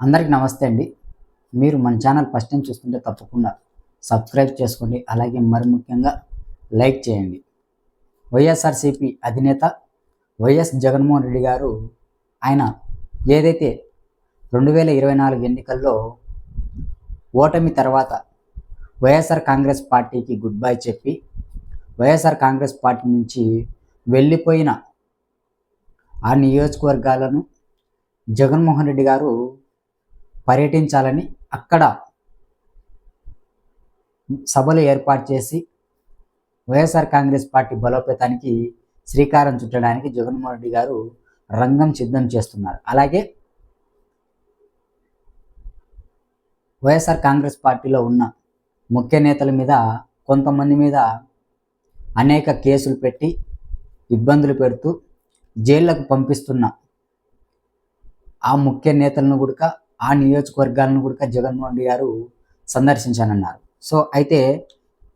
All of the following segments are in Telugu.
అందరికీ నమస్తే అండి. మీరు మన ఛానల్ ఫస్ట్ టైం చూస్తుంటే తప్పకుండా సబ్స్క్రైబ్ చేసుకోండి. అలాగే మరి ముఖ్యంగా లైక్ చేయండి. వైఎస్ఆర్సిపి అధినేత వైఎస్ జగన్మోహన్ రెడ్డి గారు ఆయన ఏదైతే రెండు వేల ఇరవై నాలుగు ఎన్నికల్లో ఓటమి తర్వాత వైఎస్ఆర్ కాంగ్రెస్ పార్టీకి గుడ్ బై చెప్పి వైఎస్ఆర్ కాంగ్రెస్ పార్టీ నుంచి వెళ్ళిపోయిన ఆ నియోజకవర్గాలను జగన్మోహన్ రెడ్డి గారు పర్యటించాలని అక్కడ సభలు ఏర్పాటు చేసి వైఎస్ఆర్ కాంగ్రెస్ పార్టీ బలోపేతానికి శ్రీకారం చుట్టడానికి జగన్మోహన్ రెడ్డి గారు రంగం సిద్ధం చేస్తున్నారు. అలాగే వైఎస్ఆర్ కాంగ్రెస్ పార్టీలో ఉన్న ముఖ్య నేతల మీద కొంతమంది మీద అనేక కేసులు పెట్టి ఇబ్బందులు పెడుతూ జైళ్ళకు పంపిస్తున్న ఆ ముఖ్య నేతలను కూడా ఆ నియోజకవర్గాలను కూడా జగన్మోహన్ రెడ్డి గారు సందర్శించానన్నారు. సో అయితే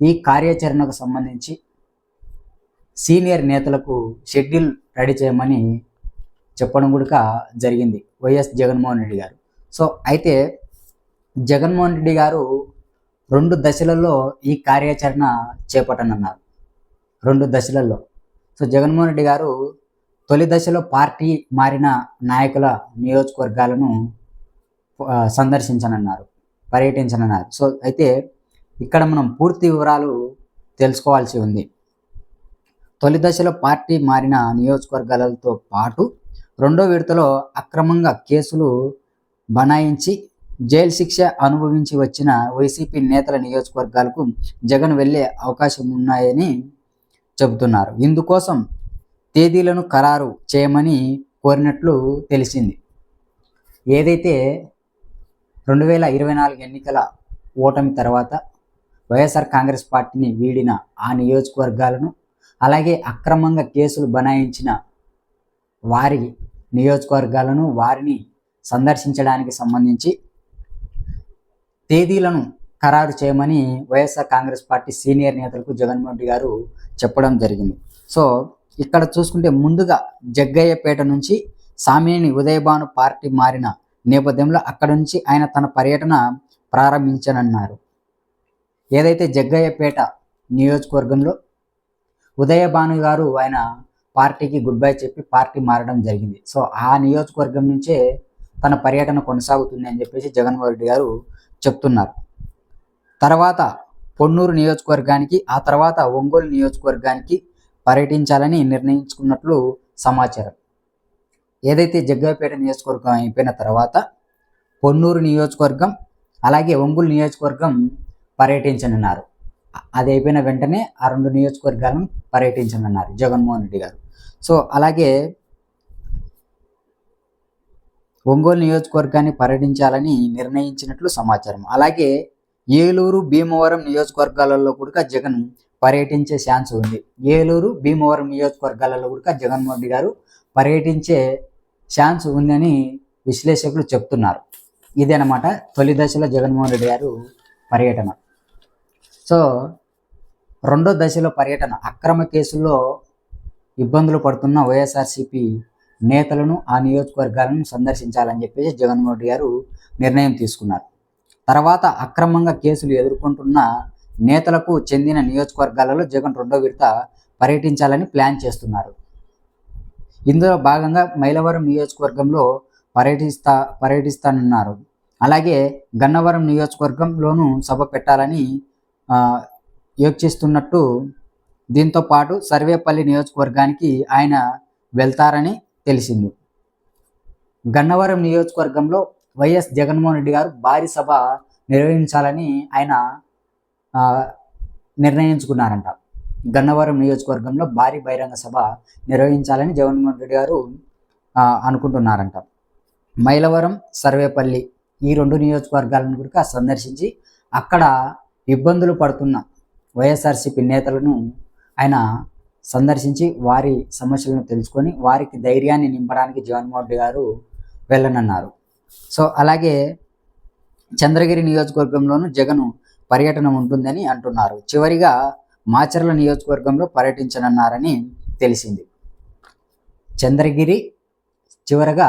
ఈ కార్యాచరణకు సంబంధించి సీనియర్ నేతలకు షెడ్యూల్ రెడీ చేయమని చెప్పడం కూడా జరిగింది వైఎస్ జగన్మోహన్ రెడ్డి గారు. సో అయితే జగన్మోహన్ రెడ్డి గారు రెండు దశలలో ఈ కార్యాచరణ చేపట్టనున్నారు. రెండు దశలలో. సో జగన్మోహన్ రెడ్డి గారు తొలి దశలో పార్టీ మారిన నాయకుల నియోజకవర్గాలను సందర్శించనున్నారు పర్యటించనన్నారు. సో అయితే ఇక్కడ మనం పూర్తి వివరాలు తెలుసుకోవాల్సి ఉంది. తొలి దశలో పార్టీ మారిన నియోజకవర్గాలతో పాటు రెండో విడతలో అక్రమంగా కేసులు బనాయించి జైలు శిక్ష అనుభవించి వచ్చిన వైసీపీ నేతల నియోజకవర్గాలకు జగన్ వెళ్ళే అవకాశం ఉన్నాయని చెబుతున్నారు. ఇందుకోసం తేదీలను ఖరారు చేయమని కోరినట్లు తెలిసింది. ఏదైతే రెండు వేల ఇరవై నాలుగు ఎన్నికల ఓటమి తర్వాత వైఎస్ఆర్ కాంగ్రెస్ పార్టీని వీడిన ఆ నియోజకవర్గాలను అలాగే అక్రమంగా కేసులు బనాయించిన వారి నియోజకవర్గాలను వారిని సందర్శించడానికి సంబంధించి తేదీలను ఖరారు చేయమని వైఎస్ఆర్ కాంగ్రెస్ పార్టీ సీనియర్ నేతలకు జగన్మోహన్ రెడ్డి గారు చెప్పడం జరిగింది. సో ఇక్కడ చూసుకుంటే ముందుగా జగ్గయ్యపేట నుంచి సామినేని ఉదయభాను పార్టీ మారిన నేపథ్యంలో అక్కడ నుంచి ఆయన తన పర్యటన ప్రారంభించనన్నారు. ఏదైతే జగ్గయ్యపేట నియోజకవర్గంలో ఉదయ భాను గారు ఆయన పార్టీకి గుడ్ బై చెప్పి పార్టీ మారడం జరిగింది. సో ఆ నియోజకవర్గం నుంచే తన పర్యటన కొనసాగుతుంది అని చెప్పేసి జగన్మోహన్ రెడ్డి గారు చెప్తున్నారు. తర్వాత పొన్నూరు నియోజకవర్గానికి ఆ తర్వాత ఒంగోలు నియోజకవర్గానికి పర్యటించాలని నిర్ణయించుకున్నట్లు సమాచారం. ఏదైతే జగ్గపేట నియోజకవర్గం అయిపోయిన తర్వాత పొన్నూరు నియోజకవర్గం అలాగే ఒంగోలు నియోజకవర్గం పర్యటించనున్నారు. అది అయిపోయిన వెంటనే ఆ రెండు నియోజకవర్గాలను పర్యటించనున్నారు జగన్మోహన్ రెడ్డి గారు. సో అలాగే ఒంగోలు నియోజకవర్గాన్ని పర్యటించాలని నిర్ణయించినట్లు సమాచారం. అలాగే ఏలూరు భీమవరం నియోజకవర్గాలలో కూడా జగన్ పర్యటించే ఛాన్స్ ఉంది. ఏలూరు భీమవరం నియోజకవర్గాలలో కూడా జగన్మోహన్ రెడ్డి గారు పర్యటించే ఛాన్స్ ఉందని విశ్లేషకులు చెప్తున్నారు. ఇదనమాట తొలి దశలో జగన్మోహన్ రెడ్డి గారు పర్యటన. సో రెండో దశలో పర్యటన. అక్రమ కేసుల్లో ఇబ్బందులు పడుతున్న వైఎస్ఆర్సీపీ నేతలను ఆ నియోజకవర్గాలను సందర్శించాలని చెప్పేసి జగన్మోహన్ రెడ్డి గారు నిర్ణయం తీసుకున్నారు. తర్వాత అక్రమంగా కేసులు ఎదుర్కొంటున్న నేతలకు చెందిన నియోజకవర్గాలలో జగన్ రెండో విడత పర్యటించాలని ప్లాన్ చేస్తున్నారు. ఇందులో భాగంగా మైలవరం నియోజకవర్గంలో పర్యటిస్తా పర్యటిస్తానన్నారు. అలాగే గన్నవరం నియోజకవర్గంలోనూ సభ పెట్టాలని యోచిస్తున్నట్టు దీంతో పాటు సర్వేపల్లి నియోజకవర్గానికి ఆయన వెళ్తారని తెలిసింది. గన్నవరం నియోజకవర్గంలో వైఎస్ జగన్మోహన్ రెడ్డి గారు భారీ సభ నిర్వహించాలని ఆయన నిర్ణయించుకున్నారంట. గన్నవరం నియోజకవర్గంలో భారీ బహిరంగ సభ నిర్వహించాలని జగన్మోహన్ రెడ్డి గారు అనుకుంటున్నారంట. మైలవరం సర్వేపల్లి ఈ రెండు నియోజకవర్గాలను కూడా సందర్శించి అక్కడ ఇబ్బందులు పడుతున్న వైఎస్ఆర్సీపీ నేతలను ఆయన సందర్శించి వారి సమస్యలను తెలుసుకొని వారికి ధైర్యాన్ని నింపడానికి జగన్మోహన్ రెడ్డి గారు వెళ్ళనన్నారు. సో అలాగే చంద్రగిరి నియోజకవర్గంలోనూ జగన్ పర్యటన ఉంటుందని అంటున్నారు. చివరిగా మాచర్ల నియోజకవర్గంలో పర్యటించనున్నారని తెలిసింది. చంద్రగిరి చివరగా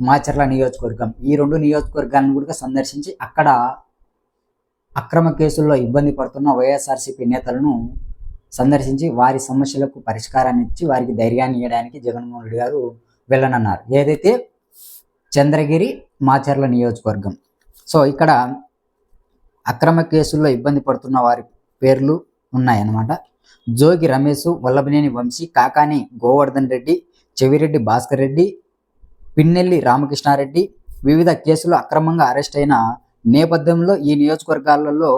మాచర్ల నియోజకవర్గం. ఈ రెండు నియోజకవర్గాలను కూడా సందర్శించి అక్కడ అక్రమ కేసుల్లో ఇబ్బంది పడుతున్న వైఎస్ఆర్సీపీ నేతలను సందర్శించి వారి సమస్యలకు పరిష్కారాన్ని ఇచ్చి వారికి ధైర్యాన్ని ఇవ్వడానికి జగన్మోహన్ రెడ్డి గారు వెళ్ళనన్నారు. ఏదైతే చంద్రగిరి మాచర్ల నియోజకవర్గం. సో ఇక్కడ అక్రమ కేసుల్లో ఇబ్బంది పడుతున్న వారి పేర్లు ఉన్నాయన్నమాట. జోగి రమేష్ వల్లభనేని వంశీ కాకాని గోవర్ధన్ రెడ్డి చెవిరెడ్డి భాస్కర్ రెడ్డి పిన్నెల్లి రామకృష్ణారెడ్డి వివిధ కేసులు అక్రమంగా అరెస్ట్ అయిన నేపథ్యంలో ఈ నియోజకవర్గాలలో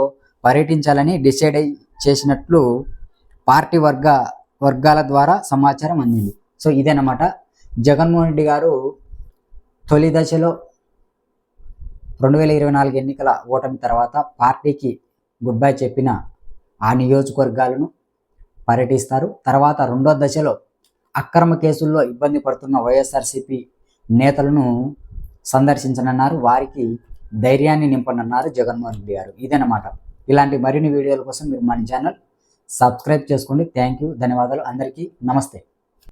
పర్యటించాలని డిసైడ్ అయి చేసినట్లు పార్టీ వర్గ వర్గాల ద్వారా సమాచారం అందింది. సో ఇదేనమాట. జగన్మోహన్ రెడ్డి గారు తొలి దశలో రెండు వేల ఇరవై నాలుగు ఎన్నికల ఓటమి తర్వాత పార్టీకి గుడ్ బై చెప్పిన ఆ నియోజకవర్గాలను పర్యటిస్తారు. తర్వాత రెండో దశలో అక్రమ కేసుల్లో ఇబ్బంది పడుతున్న వైఎస్ఆర్సీపీ నేతలను సందర్శించనున్నారు. వారికి ధైర్యాన్ని నింపనున్నారు జగన్మోహన్ రెడ్డి గారు. ఇదన్నమాట. ఇలాంటి మరిన్ని వీడియోల కోసం మీరు మన ఛానల్ సబ్స్క్రైబ్ చేసుకోండి. Thank you. ధన్యవాదాలు. అందరికీ నమస్తే.